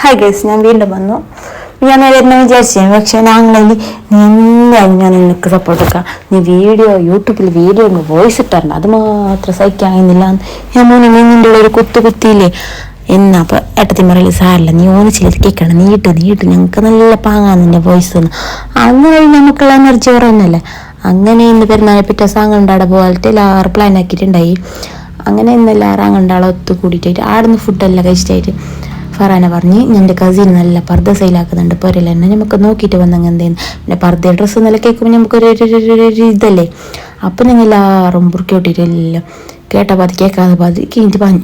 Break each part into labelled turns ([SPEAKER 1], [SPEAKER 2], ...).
[SPEAKER 1] Hi guys ഞാൻ വീണ്ടും വന്നു. ഞാൻ വരുന്ന വിചാരിച്ചു പക്ഷെ ഞങ്ങളിൽ നീ എന്തായാലും ഞാൻ നിനക്ക് സപ്പോർട്ട് എടുക്കാം നീ വീഡിയോ യൂട്യൂബിൽ വീഡിയോ ഒന്ന് വോയിസ് ഇട്ടാറുണ്ട് അത് മാത്രം സഹിക്കാകുന്നില്ല ഞാൻ മോനെ നീ നിന്റെ ഉള്ളിൽ ഒരു കുത്തു കുത്തിയില്ലേ? എന്നാ അപ്പൊ ഏട്ടത്തി പറയൽ സാറില്ല നീ ഓന് ചെയ്ത് കേൾക്കണം. നീട്ട് നീട്ട് ഞങ്ങൾക്ക് നല്ല പാങ്ങാന്ന് എന്റെ വോയിസ് ഒന്ന് അങ്ങനെ നമുക്കുള്ള എനർജി കുറവൊന്നുമല്ലേ അങ്ങനെ ഇന്ന് പെരുന്നാളെ പിറ്റേ സാങ് ഉണ്ടാടെ പോലത്തെ എല്ലാവരും പ്ലാൻ ആക്കിയിട്ടുണ്ടായി. അങ്ങനെ ഇന്ന് എല്ലാവരും അങ്ങണ്ടാളെ ഒത്തു കൂടിയിട്ടായിട്ട് ആടുന്ന് ഫുഡെല്ലാം കഴിച്ചിട്ടായിട്ട് ഫറാന പറഞ്ഞ് എന്റെ കസിൻ നല്ല പർദ്ദ സെയിലാക്കുന്നുണ്ട് പോരല്ല? എന്നെ നമുക്ക് നോക്കിയിട്ട് വന്നങ്ങ് എന്തേന്ന് പിന്നെ പർദ്ദ ഡ്രസ്സ് നല്ല കേൾക്കുമ്പോൾ നമുക്കൊരു ഇതല്ലേ? അപ്പം നിങ്ങൾ എല്ലാവരും ബുർക്കോട്ടിട്ട് എല്ലാം കേട്ട പാതി കേൾക്കാതെ പാതി കഴിഞ്ഞിട്ട് പറഞ്ഞു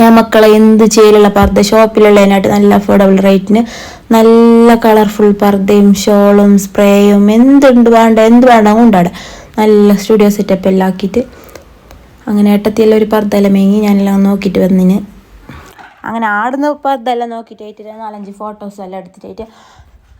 [SPEAKER 1] ഞാൻ മക്കളെ എന്ത് ചെയ്യലുള്ള പർദ്ദ ഷോപ്പിലുള്ളതിനായിട്ട് നല്ല അഫോർഡബിൾ റേറ്റിന് നല്ല കളർഫുൾ പർദ്ദയും ഷോളും സ്പ്രേയും എന്തുണ്ട് വേണ്ട എന്ത് വേണ്ട കൊണ്ടാടെ നല്ല സ്റ്റുഡിയോ സെറ്റപ്പ് എല്ലാം ആക്കിയിട്ട് അങ്ങനെ ഏട്ടത്തിയെല്ലാം ഒരു പർദ്ദ എല്ലാം മേങ്ങി ഞാനെല്ലാം നോക്കിയിട്ട് വന്നിന്. അങ്ങനെ ആടുന്ന് ഇപ്പോൾ ഇതെല്ലാം നോക്കിയിട്ട് നാലഞ്ച് ഫോട്ടോസ് എല്ലാം എടുത്തിട്ടായിട്ട്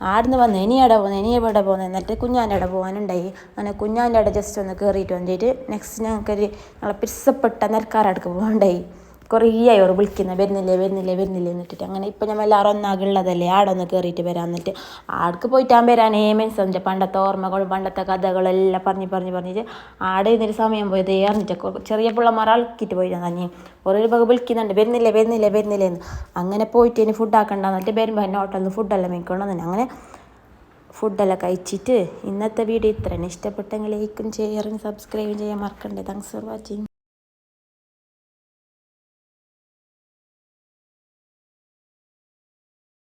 [SPEAKER 1] ആടുന്ന് വന്ന് ഇനി എവിടെ പോകുന്നത് ഇനി എവിടെ പോകുന്നത് എന്നിട്ട് കുഞ്ഞാന്റെ അവിടെ പോകാനുണ്ടായി. അങ്ങനെ കുഞ്ഞാന്റെ അവിടെ ജസ്റ്റ് ഒന്ന് കയറിയിട്ട് വന്നിട്ട് നെക്സ്റ്റ് ഞങ്ങൾക്കൊരു ഞങ്ങളെ പിരിസപ്പെട്ട നെൽക്കാരടുക്ക് പോകണ്ടായി കുറേ ആയി അവർ വിളിക്കുന്നത് വരുന്നില്ലേ വരുന്നില്ലേ വരുന്നില്ലേ എന്നിട്ടിട്ട് അങ്ങനെ ഇപ്പം നമ്മൾ എല്ലാവരും ഒന്നാകുള്ളതല്ലേ ആടെ ഒന്ന് കയറിയിട്ട് വരാൻ എന്നിട്ട് ആടക്ക് പോയിട്ടാൻ വരാനേ എന്റെ പണ്ടത്തെ ഓർമ്മകളും പണ്ടത്തെ കഥകളെല്ലാം പറഞ്ഞ് പറഞ്ഞ് പറഞ്ഞിട്ട് ആടെ ഇന്നൊരു സമയം പോയത് അറിഞ്ഞിട്ട് ചെറിയ പിള്ളമാർ അളക്കിയിട്ട് പോയി തന്നെ ഓരോ വക വിളിക്കുന്നുണ്ട് വരുന്നില്ലേ വരുന്നില്ലേ വരുന്നില്ലേ എന്ന്. അങ്ങനെ പോയിട്ട് ഇനി ഫുഡ് ആക്കണ്ട എന്നിട്ട് വരുമ്പോൾ എന്നെ ഹോട്ടലിൽ നിന്ന് ഫുഡെല്ലാം മേടിക്കണം അങ്ങനെ ഫുഡെല്ലാം കഴിച്ചിട്ട് ഇന്നത്തെ വീഡിയോ ഇത്രയാണ് ഇഷ്ടപ്പെട്ടെങ്കിൽ ലൈക്കും ഷെയറും സബ്സ്ക്രൈബും ചെയ്യാൻ മറക്കണ്ടേ. Thanks for watching